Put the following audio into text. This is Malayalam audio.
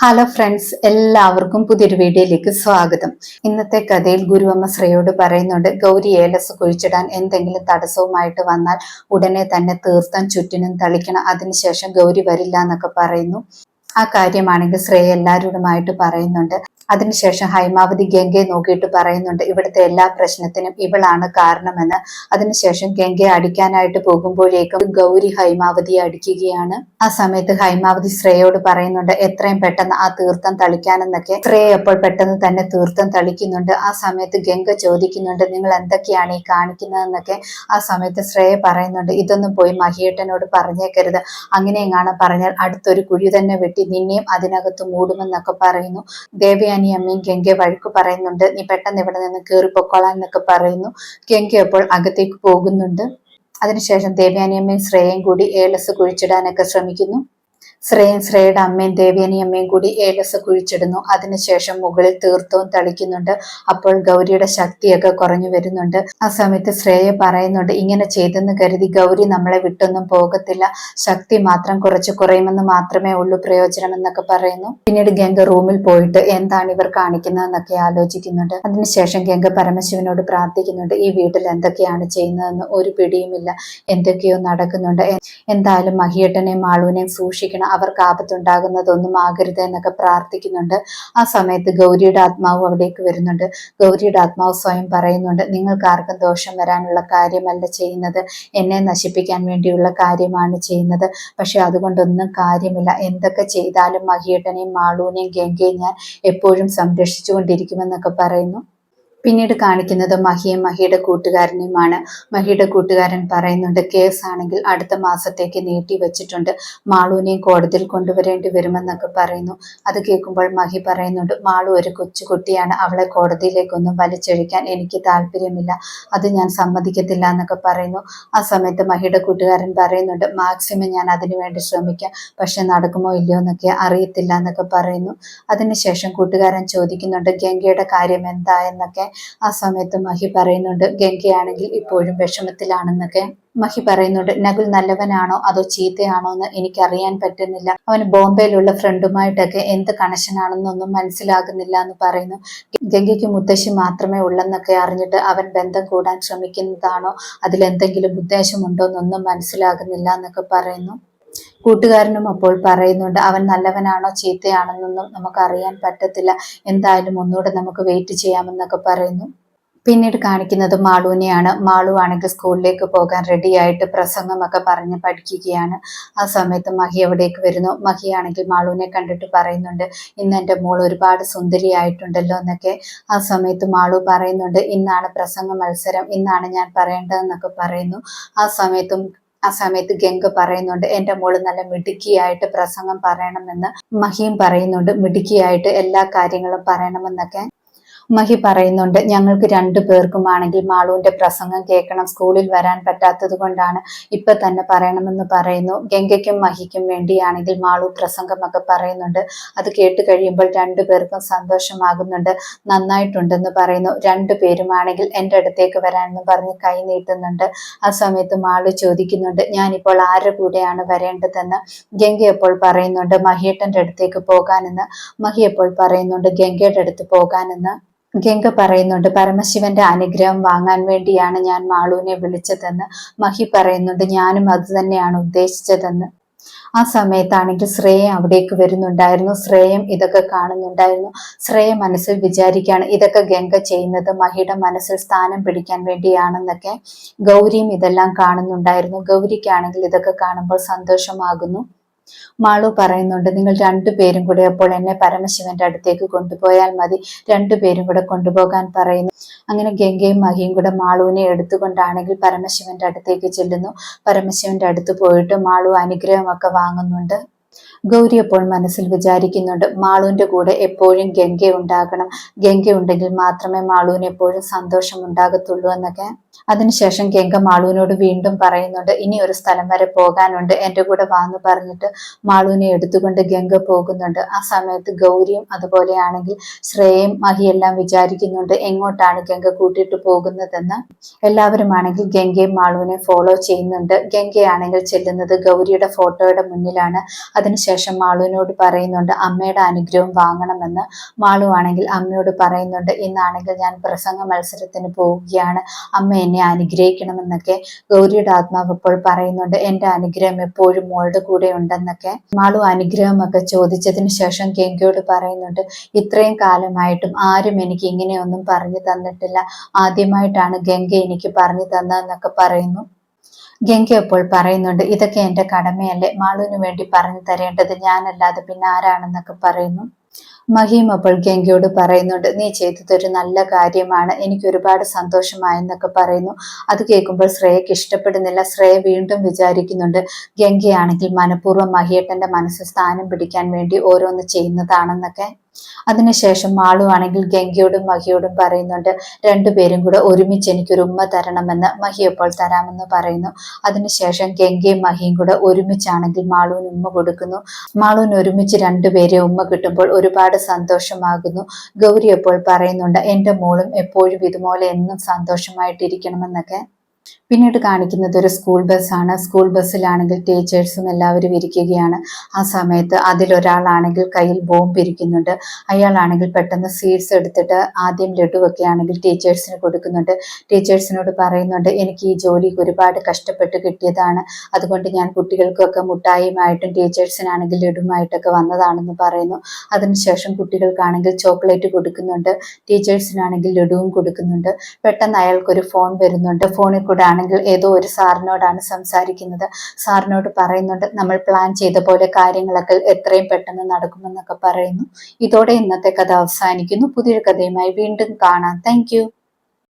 ഹലോ ഫ്രണ്ട്സ് എല്ലാവർക്കും പുതിയൊരു വീഡിയോയിലേക്ക് സ്വാഗതം. ഇന്നത്തെ കഥയിൽ ഗുരുവമ്മ ശ്രീയോട് പറയുന്നുണ്ട് ഗൗരി ഏലസ് കുഴിച്ചിടാൻ എന്തെങ്കിലും തടസ്സവുമായിട്ട് വന്നാൽ ഉടനെ തന്നെ തീർത്ഥം ചുറ്റിനും തളിക്കണം. അതിനുശേഷം ഗൗരി വരില്ല എന്നൊക്കെ പറയുന്നു. ആ കാര്യമാണെങ്കിൽ ശ്രേയ എല്ലാവരോടുമായിട്ട് പറയുന്നുണ്ട്. അതിനുശേഷം ഹൈമാവതി ഗംഗയെ നോക്കിയിട്ട് പറയുന്നുണ്ട് ഇവിടുത്തെ എല്ലാ പ്രശ്നത്തിനും ഇവളാണ് കാരണമെന്ന്. അതിനുശേഷം ഗംഗയെ അടിക്കാനായിട്ട് പോകുമ്പോഴേക്കും ഗൗരി ഹൈമാവതിയെ അടിക്കുകയാണ്. ആ സമയത്ത് ഹൈമാവതി ശ്രേയോട് പറയുന്നുണ്ട് എത്രയും പെട്ടെന്ന് ആ തീർത്ഥം തളിക്കാനെന്നൊക്കെ. ശ്രേയ അപ്പോൾ പെട്ടെന്ന് തന്നെ തീർത്ഥം തളിക്കുന്നുണ്ട്. ആ സമയത്ത് ഗംഗ ചോദിക്കുന്നുണ്ട് നിങ്ങൾ എന്തൊക്കെയാണ് ഈ കാണിക്കുന്നതെന്നൊക്കെ? ആ സമയത്ത് ശ്രേയ പറയുന്നുണ്ട് ഇതൊന്നും പോയി മഹിയേട്ടനോട് പറഞ്ഞേക്കരുത്. അങ്ങനെ എങ്ങാണ് പറഞ്ഞാൽ അടുത്തൊരു കുഴി തന്നെ വെട്ടി നിന്നെയും അതിനകത്ത് മൂടുമെന്നൊക്കെ പറയുന്നു. ദേവയാനി അമ്മയും ഗംഗയെ വഴക്ക് പറയുന്നുണ്ട്. നീ പെട്ടെന്ന് ഇവിടെ നിന്ന് കയറി പൊക്കോളാം എന്നൊക്കെ പറയുന്നു. ഗംഗ അപ്പോൾ അകത്തേക്ക് പോകുന്നുണ്ട്. അതിനുശേഷം ദേവയാനിയമ്മയും ശ്രേയയും കൂടി ഏലസ് കുഴിച്ചിടാനൊക്കെ ശ്രമിക്കുന്നു. ശ്രേയൻ ശ്രേയുടെ അമ്മയും ദേവിയനി അമ്മയും കൂടി ഏലസ് കുഴിച്ചിടുന്നു. അതിനുശേഷം മുകളിൽ തീർത്ഥവും തളിക്കുന്നുണ്ട്. അപ്പോൾ ഗൗരിയുടെ ശക്തിയൊക്കെ കുറഞ്ഞു വരുന്നുണ്ട്. ആ സമയത്ത് ശ്രേയ പറയുന്നുണ്ട് ഇങ്ങനെ ചെയ്തെന്ന് കരുതി ഗൗരി നമ്മളെ വിട്ടൊന്നും പോകത്തില്ല. ശക്തി മാത്രം കുറച്ച് കുറയുമെന്ന് മാത്രമേ ഉള്ളൂ പ്രയോജനം എന്നൊക്കെ പറയുന്നു. പിന്നീട് ഗംഗ റൂമിൽ പോയിട്ട് എന്താണ് ഇവർ കാണിക്കുന്നതെന്നൊക്കെ ആലോചിക്കുന്നുണ്ട്. അതിനുശേഷം ഗംഗ പരമശിവനോട് പ്രാർത്ഥിക്കുന്നുണ്ട് ഈ വീട്ടിൽ എന്തൊക്കെയാണ് ചെയ്യുന്നതെന്ന് ഒരു പിടിയുമില്ല. എന്തൊക്കെയോ നടക്കുന്നുണ്ട്. എന്തായാലും മഹിയേട്ടനെയും മാളുവിനെയും സൂക്ഷിക്കണം. അവർക്ക് ആപത്തുണ്ടാകുന്നതൊന്നും ആകരുത് എന്നൊക്കെ പ്രാർത്ഥിക്കുന്നുണ്ട്. ആ സമയത്ത് ഗൗരിയുടെ ആത്മാവ് അവിടേക്ക് വരുന്നുണ്ട്. ഗൗരിയുടെ ആത്മാവ് സ്വയം പറയുന്നുണ്ട് നിങ്ങൾക്ക് ആർക്കും ദോഷം വരാനുള്ള കാര്യമല്ല ചെയ്യുന്നത്. എന്നെ നശിപ്പിക്കാൻ വേണ്ടിയുള്ള കാര്യമാണ് ചെയ്യുന്നത്. പക്ഷെ അതുകൊണ്ടൊന്നും കാര്യമില്ല. എന്തൊക്കെ ചെയ്താലും മഹിയേട്ടനെയും മാളൂനെയും ഗംഗയും ഞാൻ എപ്പോഴും സംരക്ഷിച്ചുകൊണ്ടിരിക്കുമെന്നൊക്കെ പറയുന്നു. പിന്നീട് കാണിക്കുന്നത് മഹിയും മഹിയുടെ കൂട്ടുകാരനെയുമാണ്. മഹിയുടെ കൂട്ടുകാരൻ പറയുന്നുണ്ട് കേസ് ആണെങ്കിൽ അടുത്ത മാസത്തേക്ക് നീട്ടി വെച്ചിട്ടുണ്ട്. മാളുവിനെയും കോടതിയിൽ കൊണ്ടുവരേണ്ടി വരുമെന്നൊക്കെ പറയുന്നു. അത് കേൾക്കുമ്പോൾ മഹി പറയുന്നുണ്ട് മാളു ഒരു കൊച്ചുകുട്ടിയാണ്. അവളെ കോടതിയിലേക്കൊന്നും വലിച്ചഴിക്കാൻ എനിക്ക് താല്പര്യമില്ല. അത് ഞാൻ സമ്മതിക്കത്തില്ല എന്നൊക്കെ പറയുന്നു. ആ സമയത്ത് മഹിയുടെ കൂട്ടുകാരൻ പറയുന്നുണ്ട് മാക്സിമം ഞാൻ അതിനുവേണ്ടി ശ്രമിക്കാം. പക്ഷെ നടക്കുമോ ഇല്ലയോ എന്നൊക്കെ അറിയത്തില്ല എന്നൊക്കെ പറയുന്നു. അതിനുശേഷം കൂട്ടുകാരൻ ചോദിക്കുന്നുണ്ട് ഗംഗയുടെ കാര്യം എന്താ? എന്നൊക്കെ ആ സമയത്ത് മഹി പറയുന്നുണ്ട് ഗംഗയാണെങ്കിൽ ഇപ്പോഴും വിഷമത്തിലാണെന്നൊക്കെ. മഹി പറയുന്നുണ്ട് നകുൽ നല്ലവനാണോ? അതോ ചീത്തയാണോ എന്ന് എനിക്കറിയാൻ പറ്റുന്നില്ല. അവൻ ബോംബെയിലുള്ള ഫ്രണ്ടുമായിട്ടൊക്കെ എന്ത് കണക്ഷനാണെന്നൊന്നും മനസ്സിലാകുന്നില്ല എന്ന് പറയുന്നു. ഗംഗയ്ക്ക് മുത്തശ്ശി മാത്രമേ ഉള്ളെന്നൊക്കെ അറിഞ്ഞിട്ട് അവൻ ബന്ധം കൂടാൻ ശ്രമിക്കുന്നതാണോ? അതിലെന്തെങ്കിലും ഉദ്ദേശമുണ്ടോ എന്നൊന്നും മനസ്സിലാകുന്നില്ല എന്നൊക്കെ പറയുന്നു. കൂട്ടുകാരനും അപ്പോൾ പറയുന്നുണ്ട് അവൻ നല്ലവനാണോ ചീത്തയാണെന്നൊന്നും നമുക്ക് അറിയാൻ പറ്റത്തില്ല. എന്തായാലും ഒന്നുകൂടെ നമുക്ക് വെയിറ്റ് ചെയ്യാമെന്നൊക്കെ പറയുന്നു. പിന്നീട് കാണിക്കുന്നത് മാളുവിനെയാണ് മാളു ആണെങ്കിൽ സ്കൂളിലേക്ക് പോകാൻ റെഡിയായിട്ട് പ്രസംഗമൊക്കെ പറഞ്ഞ് പഠിക്കുകയാണ്. ആ സമയത്ത് മഹി എവിടേക്ക് വരുന്നു. മഹി ആണെങ്കിൽ മാളുവിനെ കണ്ടിട്ട് പറയുന്നുണ്ട് ഇന്ന് എന്റെ മോൾ ഒരുപാട് സുന്ദരിയായിട്ടുണ്ടല്ലോ എന്നൊക്കെ. ആ സമയത്ത് മാളു പറയുന്നുണ്ട് ഇന്നാണ് പ്രസംഗ മത്സരം ഇന്നാണ് ഞാൻ പറയേണ്ടതെന്നൊക്കെ പറയുന്നു. ആ സമയത്തും ആ സമയത്ത് ഗംഗ പറയുന്നുണ്ട് എന്റെ മോൾ നല്ല മിടുക്കിയായിട്ട് പ്രസംഗം പറയണമെന്ന്. മഹിയും പറയുന്നുണ്ട് മിടുക്കിയായിട്ട് എല്ലാ കാര്യങ്ങളും പറയണമെന്നൊക്കെ. മഹി പറയുന്നുണ്ട് ഞങ്ങൾക്ക് രണ്ടു പേർക്കും ആണെങ്കിൽ മാളുവിന്റെ പ്രസംഗം കേൾക്കണം സ്കൂളിൽ വരാൻ പറ്റാത്തത് കൊണ്ടാണ് ഇപ്പൊ തന്നെ പറയണമെന്ന് പറയുന്നു. ഗംഗയ്ക്കും മഹിക്കും വേണ്ടിയാണെങ്കിൽ മാളു പ്രസംഗമൊക്കെ പറയുന്നുണ്ട്. അത് കേട്ട് കഴിയുമ്പോൾ രണ്ടു പേർക്കും സന്തോഷമാകുന്നുണ്ട് നന്നായിട്ടുണ്ടെന്ന് പറയുന്നു. രണ്ടു പേരുമാണെങ്കിൽ എന്റെ അടുത്തേക്ക് വരാനെന്ന് പറഞ്ഞ് കൈ നീട്ടുന്നുണ്ട്. ആ സമയത്ത് മാളു ചോദിക്കുന്നുണ്ട് ഞാനിപ്പോൾ ആരുടെ കൂടെയാണ് വരേണ്ടതെന്ന്? ഗംഗ എപ്പോൾ പറയുന്നുണ്ട് മഹിയേട്ടന്റെ അടുത്തേക്ക് പോകാനെന്ന്. മഹി എപ്പോൾ പറയുന്നുണ്ട് ഗംഗയുടെ അടുത്ത് പോകാനെന്ന്. ഗംഗ പറയുന്നുണ്ട് പരമശിവന്റെ അനുഗ്രഹം വാങ്ങാൻ വേണ്ടിയാണ് ഞാൻ മാളുവിനെ വിളിച്ചതെന്ന് മഹി പറയുന്നുണ്ട്. ഞാനും അത് തന്നെയാണ് ഉദ്ദേശിച്ചതെന്ന്. ആ സമയത്താണെങ്കിൽ ശ്രേയം അവിടേക്ക് വരുന്നുണ്ടായിരുന്നു. ശ്രേയം ഇതൊക്കെ കാണുന്നുണ്ടായിരുന്നു. ശ്രേയ മനസ്സിൽ വിചാരിക്കുകയാണ് ഇതൊക്കെ ഗംഗ ചെയ്യുന്നത് മഹിയുടെ മനസ്സിൽ സ്ഥാനം പിടിക്കാൻ വേണ്ടിയാണെന്നൊക്കെ. ഗൗരിയും ഇതെല്ലാം കാണുന്നുണ്ടായിരുന്നു. ഗൗരിക്കാണെങ്കിൽ ഇതൊക്കെ കാണുമ്പോൾ സന്തോഷമാകുന്നു. മാളു പറയുന്നുണ്ട് നിങ്ങൾ രണ്ടുപേരും കൂടെ അപ്പോൾ എന്നെ പരമശിവന്റെ അടുത്തേക്ക് കൊണ്ടുപോയാൽ മതി. രണ്ടുപേരും കൂടെ കൊണ്ടുപോകാൻ പറയുന്നു. അങ്ങനെ ഗംഗയും മഹിയും കൂടെ മാളുവിനെ എടുത്തുകൊണ്ടാണെങ്കിൽ പരമശിവന്റെ അടുത്തേക്ക് ചെല്ലുന്നു. പരമശിവന്റെ അടുത്ത് പോയിട്ട് മാളു അനുഗ്രഹമൊക്കെ വാങ്ങുന്നുണ്ട്. ഗൗരി അപ്പോൾ മനസ്സിൽ വിചാരിക്കുന്നുണ്ട് മാളുവിന്റെ കൂടെ എപ്പോഴും ഗംഗ ഉണ്ടാകണം. ഗംഗ ഉണ്ടെങ്കിൽ മാത്രമേ മാളുവിന് എപ്പോഴും സന്തോഷം ഉണ്ടാകത്തുള്ളൂ എന്നൊക്കെ. അതിനുശേഷം ഗംഗ മാളുവിനോട് വീണ്ടും പറയുന്നുണ്ട് ഇനി ഒരു സ്ഥലം വരെ പോകാനുണ്ട്. എന്റെ കൂടെ വാന്ന് പറഞ്ഞിട്ട് മാളുവിനെ എടുത്തുകൊണ്ട് ഗംഗ പോകുന്നുണ്ട്. ആ സമയത്ത് ഗൗരിയും അതുപോലെയാണെങ്കിൽ ശ്രേയയും മഹിയെല്ലാം വിചാരിക്കുന്നുണ്ട് എങ്ങോട്ടാണ് ഗംഗ കൂട്ടിയിട്ട് പോകുന്നതെന്ന്? എല്ലാവരും ആണെങ്കിൽ ഗംഗയും മാളുവിനെ ഫോളോ ചെയ്യുന്നുണ്ട്. ഗംഗയാണെങ്കിൽ ചെല്ലുന്നത് ഗൗരിയുടെ ഫോട്ടോയുടെ മുന്നിലാണ്. അതിനുശേഷം മാളുവിനോട് പറയുന്നുണ്ട് അമ്മയുടെ അനുഗ്രഹം വാങ്ങണമെന്ന്. മാളു ആണെങ്കിൽ അമ്മയോട് പറയുന്നുണ്ട് ഇന്നാണെങ്കിൽ ഞാൻ പ്രസംഗ മത്സരത്തിന് പോവുകയാണ്. അമ്മ എന്നെ അനുഗ്രഹിക്കണമെന്നൊക്കെ ഗൗരിയുടെ ആത്മാവ് ഇപ്പോൾ പറയുന്നുണ്ട്. എന്റെ അനുഗ്രഹം എപ്പോഴും മോളുടെ കൂടെ ഉണ്ടെന്നൊക്കെ. മാളു അനുഗ്രഹമൊക്കെ ചോദിച്ചതിന് ശേഷം ഗംഗയോട് പറയുന്നുണ്ട് ഇത്രയും കാലമായിട്ടും ആരും എനിക്ക് ഇങ്ങനെയൊന്നും പറഞ്ഞു തന്നിട്ടില്ല. ആദ്യമായിട്ടാണ് ഗംഗ എനിക്ക് പറഞ്ഞു തന്നതെന്നൊക്കെ പറയുന്നു. ഗംഗ അപ്പോൾ പറയുന്നുണ്ട് ഇതൊക്കെ എന്റെ കടമയല്ലേ? മാളുവിന് വേണ്ടി പറഞ്ഞു തരേണ്ടത് ഞാനല്ലാതെ പിന്നെ ആരാണെന്നൊക്കെ പറയുന്നു? മഹീം അപ്പോൾ ഗംഗയോട് പറയുന്നുണ്ട് നീ ചെയ്തതൊരു നല്ല കാര്യമാണ്. എനിക്ക് ഒരുപാട് സന്തോഷമായെന്നൊക്കെ പറയുന്നു. അത് കേൾക്കുമ്പോൾ ശ്രേയക്ക് ഇഷ്ടപ്പെടുന്നില്ല. ശ്രേയ വീണ്ടും വിചാരിക്കുന്നുണ്ട് ഗംഗയാണെങ്കിൽ മനഃപൂർവം മഹിയേട്ടന്റെ മനസ്സ് സ്ഥാനം പിടിക്കാൻ വേണ്ടി ഓരോന്ന് ചെയ്യുന്നതാണെന്നൊക്കെ. അതിനുശേഷം മാളു ആണെങ്കിൽ ഗംഗയോടും മഹിയോടും പറയുന്നുണ്ട് രണ്ടുപേരും കൂടെ ഒരുമിച്ച് എനിക്കൊരു ഉമ്മ തരണമെന്ന് മഹി എപ്പോൾ തരാമെന്ന് പറയുന്നു. അതിനുശേഷം ഗംഗയും മഹിയും കൂടെ ഒരുമിച്ചാണെങ്കിൽ മാളുവിന് ഉമ്മ കൊടുക്കുന്നു. മാളുവിന് ഒരുമിച്ച് രണ്ടുപേരെ ഉമ്മ കിട്ടുമ്പോൾ ഒരുപാട് സന്തോഷമാകുന്നു. ഗൗരി എപ്പോൾ പറയുന്നുണ്ട് എന്റെ മോളും എപ്പോഴും ഇതുപോലെ എന്നും സന്തോഷമായിട്ടിരിക്കണമെന്നൊക്കെ? പിന്നീട് കാണിക്കുന്നത് ഒരു സ്കൂൾ ബസ്സാണ് സ്കൂൾ ബസ്സിലാണെങ്കിൽ ടീച്ചേഴ്സും എല്ലാവരും ഇരിക്കുകയാണ്. ആ സമയത്ത് അതിലൊരാളാണെങ്കിൽ കയ്യിൽ ബോംബ് ഇരിക്കുന്നുണ്ട്. അയാളാണെങ്കിൽ പെട്ടെന്ന് സീഡ്സ് എടുത്തിട്ട് ആദ്യം ലഡുവൊക്കെ ആണെങ്കിൽ ടീച്ചേഴ്സിന് കൊടുക്കുന്നുണ്ട്. ടീച്ചേഴ്സിനോട് പറയുന്നുണ്ട് എനിക്ക് ഈ ജോലി ഒരുപാട് കഷ്ടപ്പെട്ട് കിട്ടിയതാണ്. അതുകൊണ്ട് ഞാൻ കുട്ടികൾക്കൊക്കെ മുട്ടായിയുമായിട്ടും ടീച്ചേഴ്സിനാണെങ്കിൽ ലഡുമായിട്ടൊക്കെ വന്നതാണെന്ന് പറയുന്നു. അതിനുശേഷം കുട്ടികൾക്കാണെങ്കിൽ ചോക്ലേറ്റ് കൊടുക്കുന്നുണ്ട്. ടീച്ചേഴ്സിനാണെങ്കിൽ ലഡുവും കൊടുക്കുന്നുണ്ട്. പെട്ടെന്ന് അയാൾക്കൊരു ഫോൺ വരുന്നുണ്ട്. ഫോണിൽ കൂടെ ആണെങ്കിൽ ഏതോ ഒരു സാറിനോടാണ് സംസാരിക്കുന്നത്. സാറിനോട് പറയുന്നുണ്ട് നമ്മൾ പ്ലാൻ ചെയ്ത പോലെ കാര്യങ്ങളൊക്കെ എത്രയും പെട്ടെന്ന് നടക്കുമെന്നൊക്കെ പറയുന്നു. ഇതോടെ ഇന്നത്തെ കഥ അവസാനിക്കുന്നു. പുതിയൊരു കഥയുമായി വീണ്ടും കാണാം. താങ്ക്